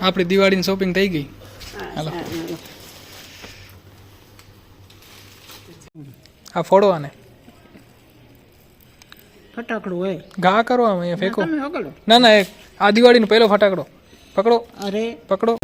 આપણી દિવાળીની શોપિંગ થઈ ગઈ. હાલો. આ ફોડો આને. ફટાકડું હોય. ઘા કરો આમ અહીંયા ફેંકો. ના ના એક આ દિવાળીનો પહેલો ફટાકડો. પકડો. અરે. પકડો.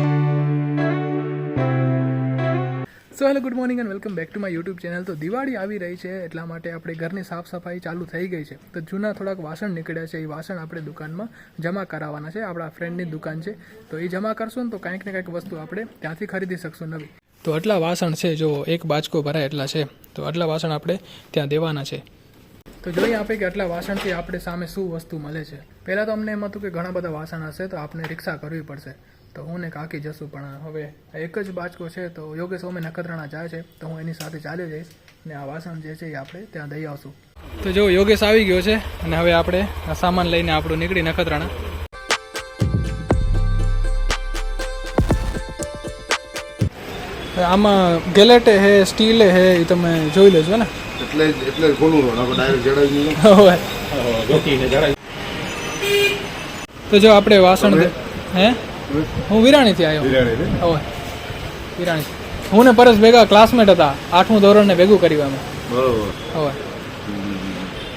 So hello good morning and welcome back to my YouTube channel તો દિવાળી આવી રહી છે એટલા માટે આપણે ઘરની સાફ સફાઈ ચાલુ થઈ ગઈ છે. તો જૂના થોડાક વાસણ નીકળ્યા છે, એ વાસણ આપણે દુકાનમાં જમા કરાવવાના છે. આપણા ફ્રેન્ડની દુકાન છે. તો એ જમા કરશું ને તો કાંઈક ને કાંઈક વસ્તુ આપણે ત્યાંથી ખરીદી શકશું નવી. તો આટલા વાસણ છે, જો એક બાચકો ભરાય એટલા છે. તો આટલા વાસણ આપણે ત્યાં દેવાના છે. તો જોઈએ આપણે કે આટલા વાસણથી આપણે સામે શું વસ્તુ મળે છે. પહેલાં તો અમને એમ હતું કે ઘણા બધા વાસણ હશે તો આપણે રિક્ષા કરવી પડશે. તો હું ને કાકી જશું, પણ હવે એક જ બાચકો છે, તો યોગેશ અમે નખત્રાણા જાય છે, તો હું એની સાથે ચાલ્યો જઈશ ને આ વાસણ જે છે એ આપણે ત્યાં દઈ આવશું. તો જો યોગેશ આવી ગયો છે અને હવે આપણે આ સામાન લઈને આપણું નીકળી નખત્રાણા. આમાં ગેલેટે હે, સ્ટીલે હે એ તમે જોઈ લેજો ને. એટલે એટલે ખોલું રહો નકર ડાયરેક્ટ જડાવી તો જો આપણે વાસણ હે? હું વિરાણીથી આવ્યો. હવે. વિરાણી. હું ને પરેશ ભેગા ક્લાસમેટ હતા. આઠમું ધોરણને ભેગું કર્યું અમે. બરોબર. હવે.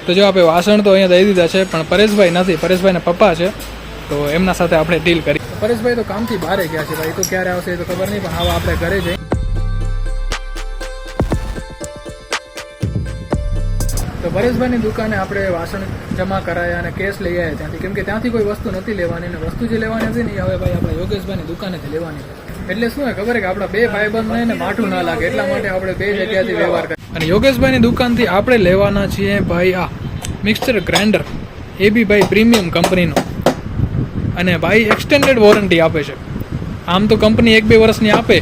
તો જો આપણે વાસણ તો અહીંયા દઈ દીધા છે પણ પરેશભાઈ નથી. પરેશભાઈના પપ્પા છે. તો એમના સાથે આપણે ડીલ કરી. પરેશભાઈ તો કામથી બહાર ગયા છે ભાઈ. તો ક્યારે આવશે એ તો ખબર નહીં પણ હવે આપણે ઘરે જઈ પરેશભાઈની દુકાને આપણે વાસણ જમા કરાયા અને કેસ લઈ આવ્યા ત્યાંથી. કેમ કે ત્યાંથી કોઈ વસ્તુ નથી લેવાની અને વસ્તુ જે લેવાની હતી ને હવે ભાઈ આપણે યોગેશભાઈની દુકાનેથી લેવાની એટલે શું હોય ખબર કે આપણા બે ભાઈબંધ ને માઠું ના લાગે, એટલા માટે આપણે બે જગ્યાથી વ્યવહાર કરીએ અને યોગેશભાઈની દુકાનથી આપણે લેવાના છીએ ભાઈ આ મિક્સર ગ્રાઇન્ડર એ બી ભાઈ પ્રીમિયમ કંપનીનું. અને ભાઈ એક્સટેન્ડેડ વોરંટી આપે છે. આમ તો કંપની એક બે વર્ષની આપે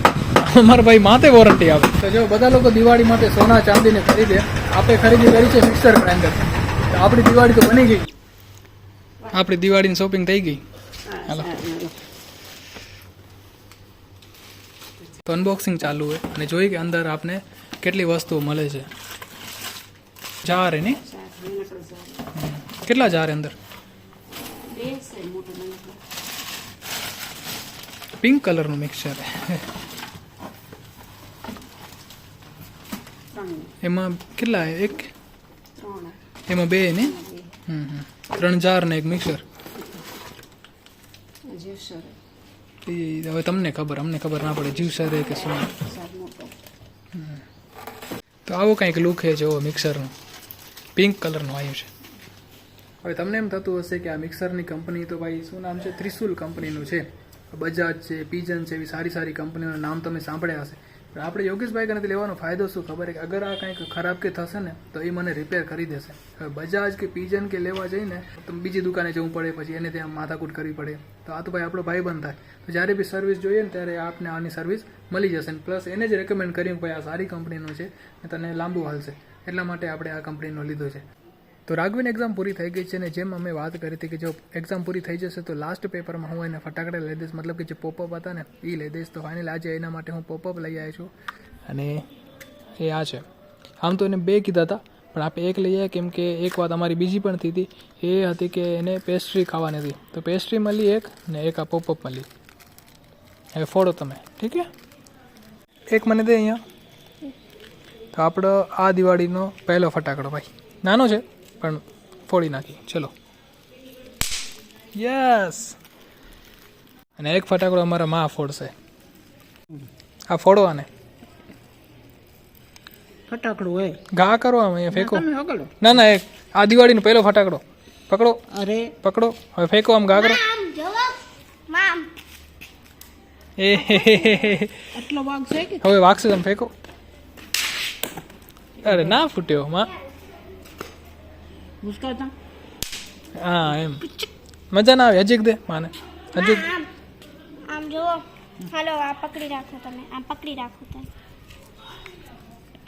અમારા ભાઈ માથે વોરંટી આપે. તો જો બધા લોકો દિવાળી માટે સોના ચાંદીને ખરીદે આપણે ખરીદી કરી છે મિક્સર ગ્રાઇન્ડર. તો આપણી દિવાળી તો બની ગઈ. આપણી દિવાળીની શોપિંગ થઈ ગઈ. હાલો. તો અનબોક્સિંગ ચાલુ હોય અને જોઈ કે અંદર આપને કેટલી વસ્તુઓ મળે છે. જાર એની કેટલા જાર અંદર? પિંક કલરનું મિક્સર એમાં કેટલા એક? એમાં બે ને. ત્રણ ચાર ને એક મિક્સર એ હવે તમને ખબર, અમને ખબર ના પડે જ્યુસર કે શું. તો આવો કંઈક લુક છે જો મિક્સરનું પિંક કલરનું આવ્યું છે. હવે તમને એમ થતું હશે કે આ મિક્સરની કંપની તો ભાઈ શું નામ છે? ત્રિશુલ કંપનીનું છે. બજાજ છે પીજન છે, એવી સારી સારી કંપનીનું નામ તમે સાંભળ્યા હશે. પણ આપણે યોગેશભાઈ કનેથી લેવાનો ફાયદો શું? ખબર કે અગર આ કંઈક ખરાબ કે થશે ને, તો એ મને રિપેર કરી દેશે. હવે બજાજ કે પીજન કે લેવા જઈને, તો બીજી દુકાને જવું પડે, પછી એને ત્યાં માથાકૂટ કરવી પડે. તો આ તો ભાઈ આપણો ભાઈ બંધ થાય. તો જ્યારે બી સર્વિસ જોઈએ ને, ત્યારે આપને આની સર્વિસ મળી જશે. ને પ્લસ એને જ રેકમેન્ડ કર્યું ભાઈ આ સારી કંપનીનું છે ને તને લાંબુ હાલશે. એટલા માટે આપણે આ કંપનીનો લીધો છે. તો રાઘવીન એક્ઝામ પૂરી થઈ ગઈ છે અને જેમ અમે વાત કરી હતી કે જો એક્ઝામ પૂરી થઈ જશે તો લાસ્ટ પેપરમાં હું એને ફટાકડા લઈ દઈશ. મતલબ કે જે પોપઅપ હતા ને એ લઈ દઈશ. તો ફાઇનલ આજે એના માટે હું પોપઅપ લઈ આવ્યો છું. અને એ આ છે. આમ તો એને બે કીધા હતા, પણ આપણે એક લઈ આવ્યા કેમ કે એક વાત અમારી બીજી પણ થઈ હતી. એ હતી કે એને પેસ્ટ્રી ખાવાની હતી. તો પેસ્ટ્રી મળી એક ને એક આ પોપઅપ મળી. હવે ફોડો તમે. ઠીક છે? એક મને દે અહીંયા. તો આપણો આ દિવાળીનો પહેલો ફટાકડો ભાઈ. નાનો છે? પણ ફોડી નાખી. ચલો. યસ અને એક ફટાકડો અમારા માં ફોડશે. આ ફોડો આને. ફટાકડો હોય ઘા કરો આમ અહીંયા ફેંકો. ના ના એક આ દિવાળીનો પહેલો ફટાકડો. પકડો. અરે. પકડો. હવે ફેંકો આમ ઘા કરો. એ હે હે હે હે. આટલો વાગ છે કે? હવે વાગશે તમે ફેંકો. અરે ના ફૂટ્યો માં. મુસ્કાતા હા એમ. મજા ના આવે હજીક દે માને. હજીક. આમ જુઓ. હાલો આ પકડી રાખો તમે. આમ પકડી રાખો તમે.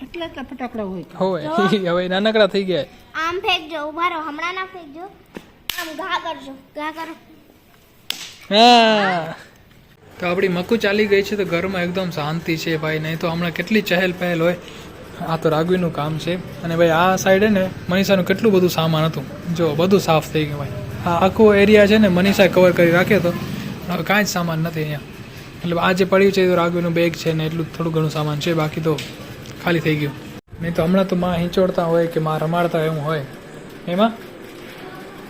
એટલા એટલા ફટાકડા હોય હોય. હવે નાનકડા થઈ ગયા. આમ ફેંકજો ઊભા રહો. હમણાં ના ફેંકજો. આમ ઘા કરજો. ઘા કરો. હા. તો આપણી મકુ ચાલી ગઈ છે તો ઘરમાં એકદમ શાંતિ છે ભાઈ. નહીં તો હમણાં કેટલી ચહેલ પહેલ હોય. આ તો રાગવીનું કામ છે. અને ભાઈ આ સાઈડે ને મનીષાનું કેટલું બધું સામાન હતું. જો બધું સાફ થઈ ગયું ભાઈ. આ આખો એરિયા છે ને મનીષાએ કવર કરી રાખે તો કાંઈ જ સામાન નથી અહીંયા. એટલે આ જે પડ્યું છે એ તો રાગવીનું બેગ છે ને એટલું થોડું ઘણું સામાન છે. બાકી તો ખાલી થઈ ગયું. નહીં તો હમણાં તો માં હિંચોડતા હોય કે માં રમાડતા એવું હોય. એમાં?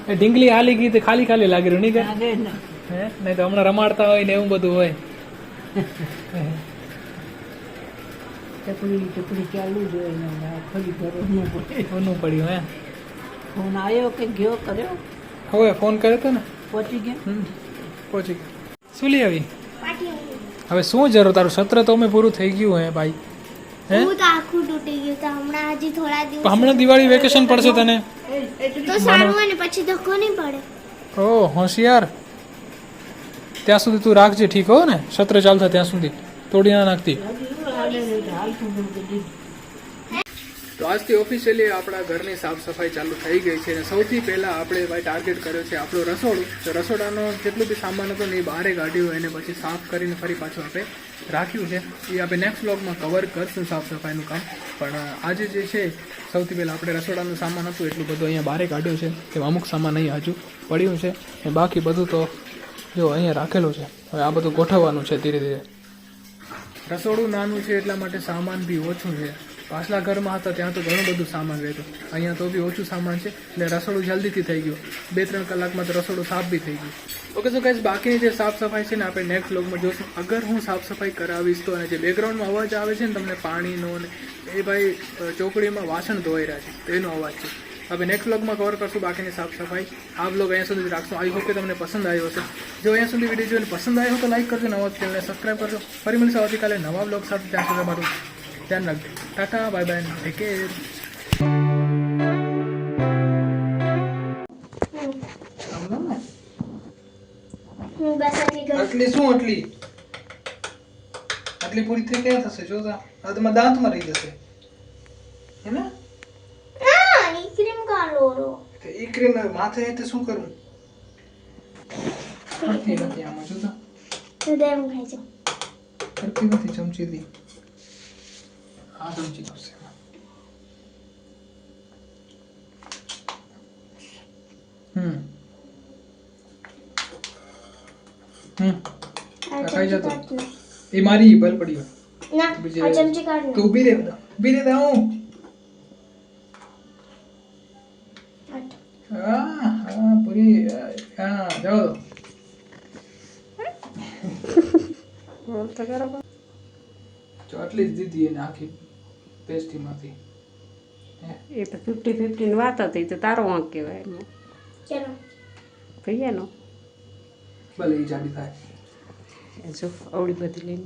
એ ઢીંગલી હાલી ગઈ તો ખાલી ખાલી લાગી રહ્યું નહીં કે? હે? નહીં તો હમણાં રમાડતા હોય ને એવું બધું હોય. ટપડી ચકડી ચાલુ જ હોય ને ફરી ભરવાનું પડે પડ્યું હે ફોન આવ્યો કે ગયો કર્યો? હવે ફોન કર્યો હતો ને? પહોંચી ગયા. પહોંચી ગયો. શું લઈ આવી? હવે શું જરૂર? તારું સત્ર તો અમે પૂરું થઈ ગયું હે ભાઈ. હે? હું તો આખું તૂટી ગયું તો હમણાં હજી થોડા દિવસ હમણાં દિવાળી વેકેશન પડશે તને? તો સારું હોય પછી ધક્કો નહીં પડે? ઓ હોશિયાર. ત્યાં સુધી તું રાખજે ઠીક હો ને? સત્ર ચાલતા ત્યાં સુધી. તોડી ના નાખતી. તો આજથી ઓફિશિયલી આપણા ઘરની સાફ સફાઈ ચાલુ થઈ ગઈ છે અને સૌથી પહેલાં આપણે ભાઈ ટાર્ગેટ કર્યો છે આપણું રસોડું. તો રસોડાનો જેટલું બી સામાન હતો ને એ બહારે કાઢ્યું એને પછી સાફ કરીને ફરી પાછું આપણે રાખ્યું છે. એ આપણે નેક્સ્ટ બ્લોગમાં કવર કરશું સાફ સફાઈનું કામ. પણ આજે જે છે, સૌથી પહેલાં આપણે રસોડાનું સામાન હતું, એટલું બધું અહીંયા બહારે કાઢ્યું છે. કે અમુક સામાન અહીંયા હજુ પડ્યું છે. ને બાકી બધું તો, જો, અહીંયા રાખેલું છે. હવે આ બધું ગોઠવવાનું છે ધીરે ધીરે. રસોડું નાનું છે એટલા માટે સામાન બી ઓછું છે. પાછલા ઘરમાં હતા, ત્યાં તો ઘણું બધું સામાન રહેતું. અહીંયા તો બી ઓછું સામાન છે, એટલે રસોડું જલ્દીથી થઈ ગયું. બે ત્રણ કલાકમાં તો રસોડું સાફ બી થઈ ગયું. ઓકે તો કઈ બાકીની જે સાફ સફાઈ છે ને આપણે નેક્સ્ટ વ્લોગમાં જોશું. અગર હું સાફ સફાઈ કરાવીશ તો અને જે બેકગ્રાઉન્ડમાં અવાજ આવે છે ને તમને પાણીનો ને, એ ભાઈ ચોકડીમાં વાસણ ધોઈ રહ્યા છે, તો એનો અવાજ છે. હવે નેક્સ્ટ વ્લોગમાં કવર કરશું બાકીની સાફ સફાઈ. આ વ્લોગ અહીંયા સુધી રાખશું. આઈ હોપ કે તમને પસંદ આવ્યો હશે. જો અહીંયા સુધી વીડિયો જોઈને પસંદ આવ્યો તો લાઈક કરજો નવા ચેનલને સબસ્ક્રાઈબ કરજો. ફરી મળીશું આવતીકાલે નવા વ્લોગ સાથે. ત્યાં સુધી તમારું ધ્યાન રાખજો. Tata bye bye take care હું બસ આટલી શું આટલી? આટલી પૂરી થઈ ક્યાં થશે? જોતા આ તમારા દાંતમાં રહી જશે. હે ના? તો એ ક્રીમ માથે તે શું કરવું ફરતી નથી આમાં જોતા? તો દેમ ખાઈ જાઉં ફરતી નથી ચમચીથી આ ચમચી કરશે હમ. હમ. આ ખાઈ જતો. ચમચી કાઢ લે. એ મારી બલ પડી ના બીજે- આ ચમચી કાઢ લે. તું ઊભી રે બધા. ઊભી રે દા હું હટ. હા હા પૂરી તો આટલી જ દીધી એને આખી પેસ્ટીમાંથી એ તો ફિફ્ટી ફિફ્ટીની વાત હતી તો તારો વાંક કહેવાય એમાં ચલો. ભૈયાનો ભલે એ જાડી થાય. જો અવળી બધી લઈને